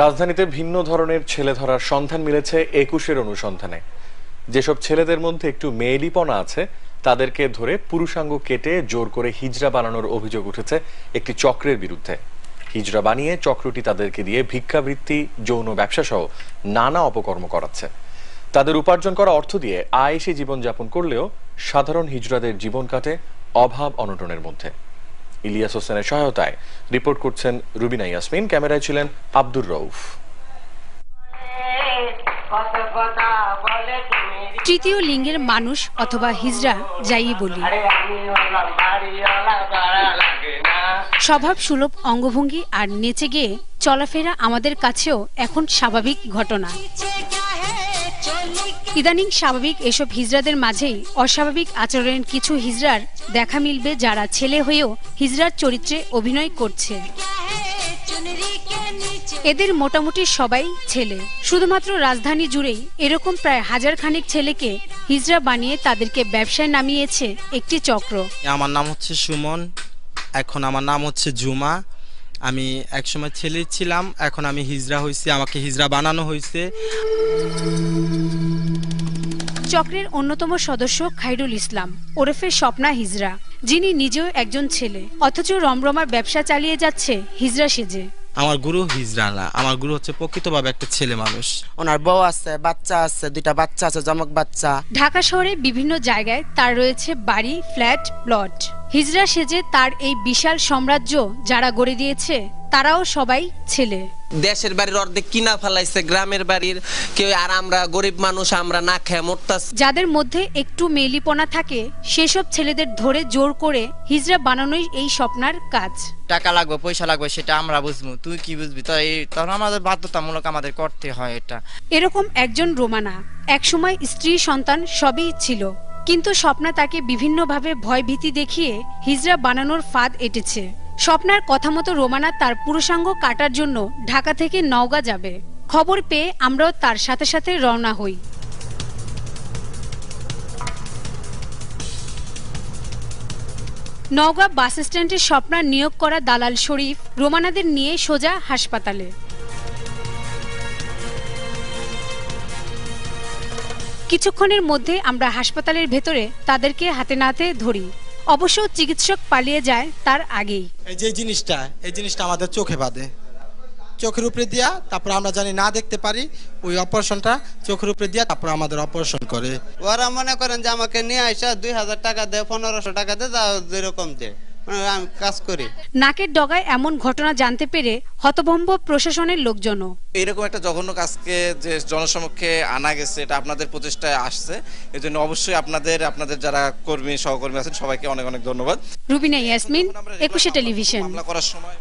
রাজধানীতে ভিন্ন ধরনের ছেলে ধরার সন্ধান মিলেছে একুশের অনুসন্ধানে। যেসব ছেলেদের মধ্যে একটু মেয়েলিপনা আছে, তাদেরকে ধরে পুরুষাঙ্গ কেটে জোর করে হিজড়া বানানোর অভিযোগ উঠেছে একটি চক্রের বিরুদ্ধে। হিজড়া বানিয়ে চক্রটি তাদেরকে দিয়ে ভিক্ষাবৃত্তি, যৌন ব্যবসা সহ নানা অপকর্ম করাচ্ছে। তাদের উপার্জন করা অর্থ দিয়ে আয়েসি জীবনযাপন করলেও সাধারণ হিজড়াদের জীবন কাটে অভাব অনটনের মধ্যে। ইলিয়াস হোসেনের সহায়তায়। রিপোর্ট করছেন রুবিনা ইয়াসমিন, ক্যামেরায় ছিলেন আব্দুর তুমি তৃতীয় লিঙ্গের মানুষ অথবা হিজড়া যাই বলি। স্বভাব সুলভ অঙ্গভঙ্গি আর নেচে গিয়ে চলাফেরা আমাদের কাছেও এখন স্বাভাবিক ঘটনা। ইদানিং স্বাভাবিক এসব হিজড়াদের মাঝেই অস্বাভাবিক আচরণের কিছু হিজড়ার দেখা মিলবে যারা ছেলে হয়েও হিজড়ার চরিত্রে অভিনয় করছে। এদের মোটামুটি সবাই ছেলে। শুধুমাত্র রাজধানী জুড়েই এরকম প্রায় হাজার খানিক ছেলেকে হিজড়া বানিয়ে তাদেরকে ব্যবসায় নামিয়েছে একটি চক্র। আমার নাম হচ্ছে সুমন, এখন আমার নাম হচ্ছে জুমা। আমি একসময় ছেলে ছিলাম, এখন আমি হিজড়া হয়েছি, আমাকে হিজড়া বানানো হয়েছে। চক্রের অন্যতম সদস্য খাইরুল ইসলাম ওরফে স্বপ্না হিজরা যিনি নিজেও একজন ছেলে। অথচ রমরমা ব্যবসা চালিয়ে যাচ্ছে হিজরা সেজে। আমার গুরু হিজরালা আমার গুরু হচ্ছে প্রকৃতভাবে একটা ছেলে মানুষ। ওনার বউ আছে বাচ্চা আছে দুইটা বাচ্চা আছে জমক বাচ্চা। ঢাকা শহরে বিভিন্ন জায়গায় তার রয়েছে বাড়ি ফ্ল্যাট প্লট। হিজরা সেজে তার এই বিশাল সাম্রাজ্য যারা গড়ে দিয়েছে তারাও সবাই ছেলে। দেশের বাড়ির অর্ধেক কিনা ফেলাইছে গ্রামের বাড়ির কেউ আর আমরা গরিব মানুষ আমরা না খেয়ে মরতাছি। যাদের মধ্যে একটু মেলিপনা থাকে সেসব ছেলেদের ধরে জোর করে হিজরা বানানোই এই স্বপ্নার কাজ। টাকা লাগবে পয়সা লাগবে সেটা আমরা বুঝব। তুই কি বুঝবি? তো এই তখন আমাদের বাধ্যতামূলক আমাদের করতে হয় এটা। এরকম একজন রোমানা একসময় স্ত্রী সন্তান সবই ছিল। কিন্তু স্বপ্না তাকে বিভিন্নভাবে ভয়ভীতি দেখিয়ে হিজরা বানানোর ফাঁদ এঁটেছে। স্বপ্নার কথা মতো রোমানা তার পুরুষাঙ্গ কাটার জন্য ঢাকা থেকে নওগাঁ যাবে। খবর পেয়ে আমরাও তার সাথে সাথে রওনা হই। নওগাঁ বাস স্ট্যান্ডে স্বপ্নার নিয়োগ করা দালাল শরীফ রোমানাদের নিয়ে সোজা হাসপাতালে। কিছুক্ষণের মধ্যে আমরা হাসপাতালের ভেতরে তাদেরকে হাতে নাতে ধরি। অবশ্য চিকিৎসক পালিয়ে যায় তার আগেই। এই যে জিনিসটা এই জিনিসটা আমাদের চোখে বাঁধে। চোখের উপরে দিয়া তারপর আমরা জানি না দেখতে পারি ওই অপারেশনটা চোখের উপরে দিয়া তারপর আমাদের অপারেশন করে। ওরা মনে করেন যে আমাকে নিয়ে আসা দুই হাজার টাকা দেয় পনেরোশো টাকা দেয় যা যেরকম দে। মানে আমি কাজ করি। নাকের ডগায় এমন ঘটনা জানতে পেরে হতভম্ব প্রশাসনের লোকজনও। এরকম একটা জঘন্য কাজকে যে জনসমক্ষে আনা গেছে এটা আপনাদের প্রচেষ্টায় আসছে। এজন্য জন্য অবশ্যই আপনাদের আপনাদের যারা কর্মী সহকর্মী আছেন সবাইকে অনেক অনেক ধন্যবাদ। রুবিনা ইয়াসমিন একুশে টেলিভিশন। মামলা করার সময়